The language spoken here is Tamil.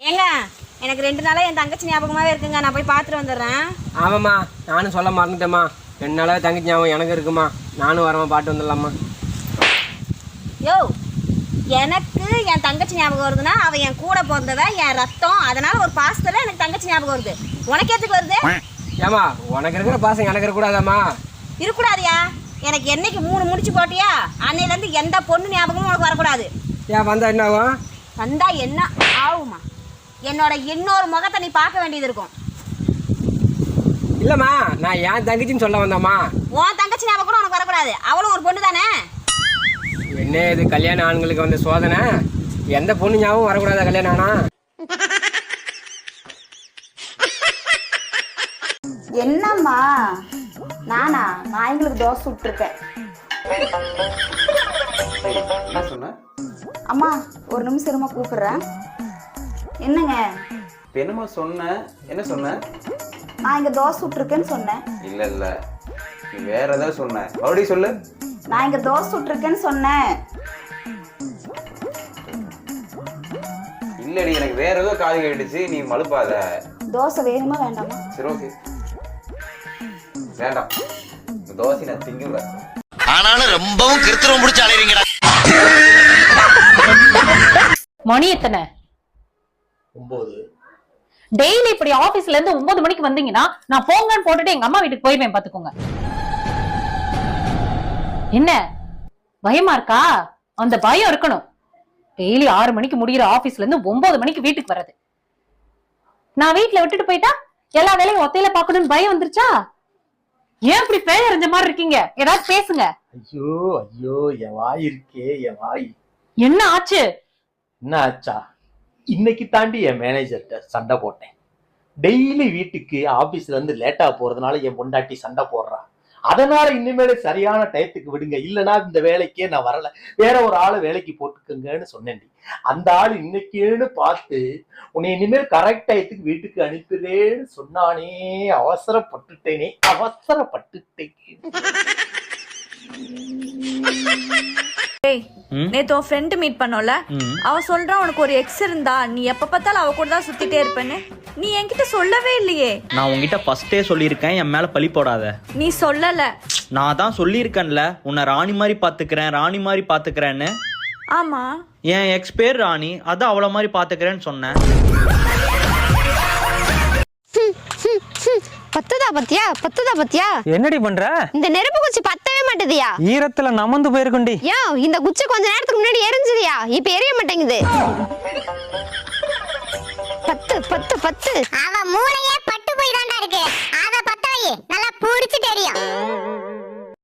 ஏங்க எனக்கு ரெண்டு நாளா என் தங்கச்சி ஞாபகமாவே இருக்குங்க. நான் போய் பார்த்துட்டு வந்துடுறேன். ஆமாம்மா நானும் சொல்ல மறந்துட்டேம்மா. ரெண்டு நாளாவே தங்கச்சி ஞாபகம் எனக்கு இருக்குமா? நானும் வரமா பாட்டு வந்துடலாமா யோ எனக்கு என் தங்கச்சி ஞாபகம் வருதுன்னா அவ என் கூட பிறந்தவ என் ரத்தம் அதனால ஒரு பாசத்துல எனக்கு தங்கச்சி ஞாபகம் வருது. உனக்கு எதுக்கு வருது? ஏமா உனக்கு இருக்கிற பாசம் எனக்கு இருக்கக்கூடாதாம்மா? இருக்கக்கூடாதியா. எனக்கு என்னைக்கு மூணு முடிச்சு போட்டியா? அன்னையில இருந்து எந்த பொண்ணு ஞாபகமும் உனக்கு வரக்கூடாது. ஏன் வந்தா என்ன ஆகும்? வந்தா என்ன ஆகுமா? என்னோட இன்னொரு முகத்தை நீ பார்க்க வேண்டியது இருக்கும். இல்லைம்மா நான் என் தங்கச்சின்னு சொல்ல வந்தேம்மா. உன் தங்கச்சி ஞாபகம் கூட உனக்கு வரக்கூடாது. அவளும் ஒரு பொண்ணு தானே? என்ன இது கல்யாண ஆண்களுக்கு வந்த சோதனை? எந்த பொண்ணு ஞாபகம் வரக்கூடாதா கல்யாணம் ஆனா? என்னம்மா? நானா? நான் எங்களுக்கு தோசை சுட்டுருக்கேன். அம்மா ஒரு நிமிஷம் இருமா கூப்பிடுறேன். என்னங்க? இப்ப என்னம்மா சொன்ன? என்ன சொன்ன? நான் இங்க தோசை சுட்டுருக்கேன்னு சொன்னேன். இல்ல இல்ல. நீ வேற ஏதாவது சொன்ன. மறுபடியும் சொல்லு. நான் இங்க தோசை சுட்டுருக்கேன்னு சொன்னேன். இல்லடி எனக்கு வேற ஏதோ காது கேட்டுச்சு. நீ மழுப்பாத. தோசை வேணுமா வேண்டாமா? சரி ஓகே. வேண்டாம். இந்த தோசை நான் திங்கல. ஆனாலும் ரொம்பவும் கிருத்திரம் பிடிச்சி அலைவீங்கடா மணி எத்தனை? ஒன்பது டெய்லி இப்படி ஆபீஸ்ல இருந்து ஒன்பது மணிக்கு வந்தீங்கன்னா நான் போங்கன்னு போட்டுட்டு எங்க அம்மா வீட்டுக்கு போயிருவேன் பாத்துக்கோங்க. என்ன? பயமா இருக்கா? அந்த பயம் இருக்கணும். டெய்லி ஆறு மணிக்கு முடியிற ஆபீஸ்ல இருந்து ஒன்பது மணிக்கு வீட்டுக்கு வர்றது. நான் வீட்டுல விட்டுட்டு போயிட்டா எல்லா வேலையும் ஒத்தையில பாக்கணும்னு பயம் வந்துருச்சா? ஏன் இப்படி பேரறிஞ்ச மாதிரி இருக்கீங்க? ஏதாவது பேசுங்க. ஐயோ ஐயோ என் வாய் இருக்கே என் வாய். என்ன ஆச்சு? என்ன ஆச்சா? இன்னைக்கு தாண்டி என் மேனேஜர்கிட்ட சண்டை போட்டேன். டெய்லி வீட்டுக்கு ஆஃபீஸ்லேருந்து இருந்து லேட்டா போறதுனால என் பொண்டாட்டி சண்டை போடுறா. அதனால இனிமேல் சரியான டயத்துக்கு விடுங்க. இல்லைன்னா இந்த வேலைக்கே நான் வரல. வேற ஒரு ஆளை வேலைக்கு போட்டுக்கங்கன்னு சொன்னேன்டி அந்த ஆள் இன்னைக்கேன்னு பார்த்து உன்னை இனிமேல் கரெக்ட் டயத்துக்கு வீட்டுக்கு அனுப்புறேன்னு சொன்னானே அவசரப்பட்டுட்டேனே அவசரப்பட்டுட்டேன். நேத்து உன் ஃப்ரெண்டு மீட் பண்ணோம்ல. அவ சொல்றா உனக்கு ஒரு எக்ஸ் இருந்தா நீ எப்ப பார்த்தாலும் அவ கூட தான் சுத்திட்டே இருப்பேன்னு. நீ என்கிட்ட சொல்லவே இல்லையே. நான் உங்ககிட்ட ஃபர்ஸ்டே சொல்லியிருக்கேன் என் மேல பழி போடாத. நீ சொல்லல. நான் தான் சொல்லியிருக்கேன்ல உன்னை ராணி மாதிரி பாத்துக்கிறேன் ராணி மாதிரி பாத்துக்கிறேன்னு ஆமா. என் எக்ஸ் பேர் ராணி அதான் அவள மாதிரி பாத்துக்கிறேன்னு சொன்னேன். பத்துதா பத்தியா? பத்துதா பத்தியா? என்னடி பண்ற? இந்த நெருப்பு குச்சி பத்தவே மாட்டேதியா? ஈரத்துல நமந்து போயிருக்குண்டி. யோ இந்த குச்சி கொஞ்ச நேரத்துக்கு முன்னாடி எரிஞ்சுதியா? இப்ப எரிய மாட்டேங்குது. பத்து பத்து பத்து. அவ மூளையே பட்டு போய் தாண்டா இருக்கு. அத பத்த வை. நல்லா புடிச்சு தெரியும்.